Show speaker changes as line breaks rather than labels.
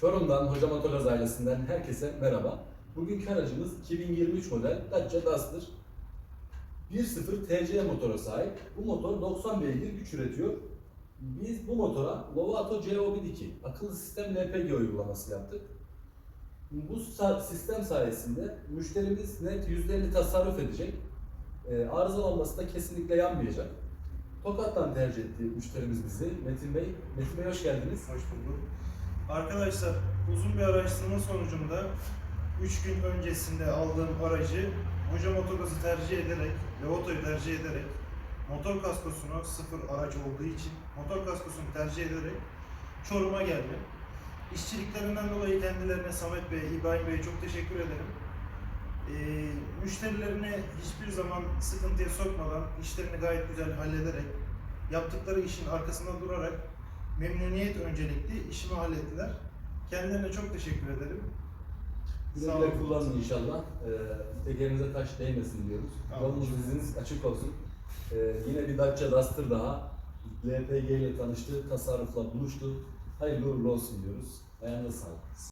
Çorum'dan Hoca Motogaz ailesinden herkese merhaba. Bugünkü aracımız 2023 model Dacia Duster. 1.0 TC motora sahip. Bu motor 90 beygir güç üretiyor. Biz bu motora Lovato CO1.2 akıllı sistem LPG uygulaması yaptık. Bu sistem sayesinde müşterimiz net %50 tasarruf edecek. Ee, arızalanması da kesinlikle yanmayacak. Tokat'tan tercih etti müşterimiz bizi. Metin Bey. Metin Bey hoş geldiniz.
Hoş bulduk. Arkadaşlar uzun bir araştırma sonucunda 3 gün öncesinde aldığım aracı Hoca Motogaz'ı tercih ederek, Levoto'yu tercih ederek, motor kaskosunu sıfır araç olduğu için motor kaskosunu tercih ederek Çorum'a geldim. İşçiliklerinden dolayı kendilerine Samet Bey, İbrahim Bey'e çok teşekkür ederim. Ee, müşterilerini hiçbir zaman sıkıntıya sokmadan, işlerini gayet güzel hallederek, yaptıkları işin arkasında durarak memnuniyet öncelikli işimi hallettiler. Kendilerine çok teşekkür ederim.
Güle kullanın inşallah. Ee, tekerinize taş değmesin diyoruz. Yolunuz iziniz açık olsun. Ee, yine bir Dacia Duster daha. LPG ile tanıştı, tasarrufla buluştu. Hayırlı uğurlu olsun diyoruz. Ayağınıza sağlık.